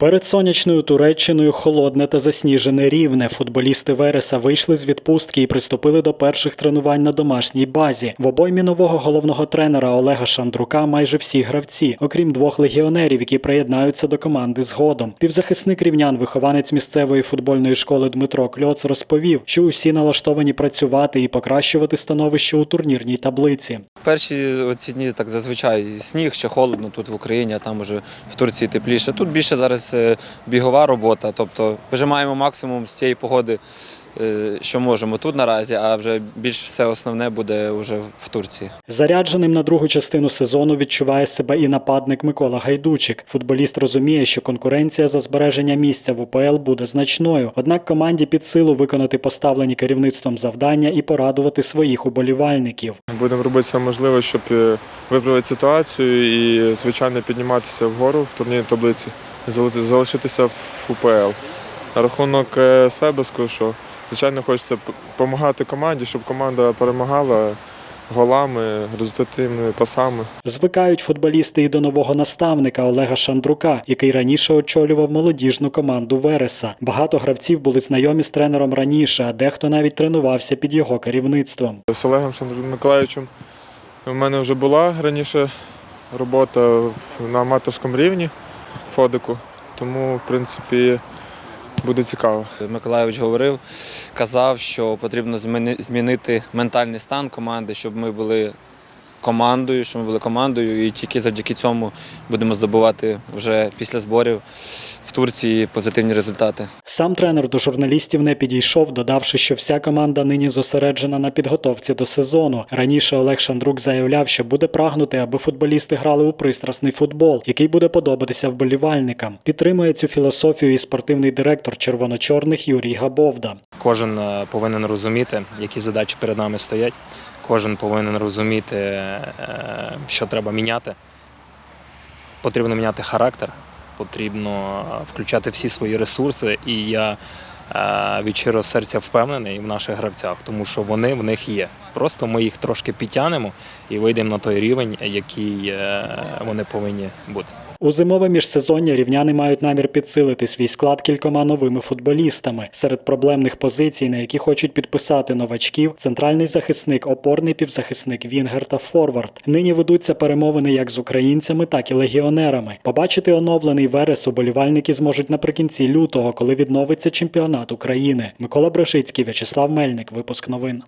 Перед сонячною Туреччиною холодне та засніжене рівне. Футболісти Вереса вийшли з відпустки і приступили до перших тренувань на домашній базі. В обоймі нового головного тренера Олега Шандрука майже всі гравці, окрім двох легіонерів, які приєднаються до команди згодом. Півзахисник рівнян, вихованець місцевої футбольної школи Дмитро Кльоц, розповів, що усі налаштовані працювати і покращувати становище у турнірній таблиці. Перші оці дні так зазвичай сніг, ще холодно тут в Україні, а там уже в Турції тепліше. Тут більше зараз е, бігова робота, тобто вижимаємо максимум з цієї погоди, е, що можемо тут наразі, а вже більш все основне буде вже в Турції. Зарядженим на другу частину сезону відчуває себе і нападник Микола Гайдучик. Футболіст розуміє, що конкуренція за збереження місця в УПЛ буде значною. Однак команді під силу виконати поставлені керівництвом завдання і порадувати своїх уболівальників. Будемо робити все можливе, щоб е, виправити ситуацію і, звичайно, підніматися вгору в турнірній таблиці, залишитися в УПЛ. На рахунок е, себе скажу, що звичайно хочеться допомагати команді, щоб команда перемагала голами, результативними пасами. Звикають футболісти і до нового наставника Олега Шандрука, який раніше очолював молодіжну команду Вереса. Багато гравців були знайомі з тренером раніше, а дехто навіть тренувався під його керівництвом. З Олегом Шандром Миколаївичем у мене вже була раніше робота на аматорському рівні Фодику, тому, в принципі, буде цікаво. Миколаївич говорив, казав, що потрібно змінити ментальний стан команди, щоб ми були командою, щоб ми були командою, і тільки завдяки цьому будемо здобувати вже після зборів в Турції позитивні результати. Сам тренер до журналістів не підійшов, додавши, що вся команда нині зосереджена на підготовці до сезону. Раніше Олег Шандрук заявляв, що буде прагнути, аби футболісти грали у пристрасний футбол, який буде подобатися вболівальникам. Підтримує цю філософію і спортивний директор червоно-чорних Юрій Габовда. Кожен е, повинен розуміти, які задачі перед нами стоять. Кожен повинен розуміти, е, що треба міняти. Потрібно міняти характер, потрібно е, включати всі свої ресурси. І я е, від щирого серця впевнений в наших гравцях, тому що вони в них є. Просто ми їх трошки підтягнемо і вийдемо на той рівень, який вони повинні бути. У зимове міжсезоння рівняни мають намір підсилити свій склад кількома новими футболістами. Серед проблемних позицій, на які хочуть підписати новачків, центральний захисник, опорний півзахисник, Вінгер та Форвард. Нині ведуться перемовини як з українцями, так і легіонерами. Побачити оновлений верес уболівальники зможуть наприкінці лютого, коли відновиться чемпіонат України. Микола Брешицький, В'ячеслав Мельник. Випуск новин.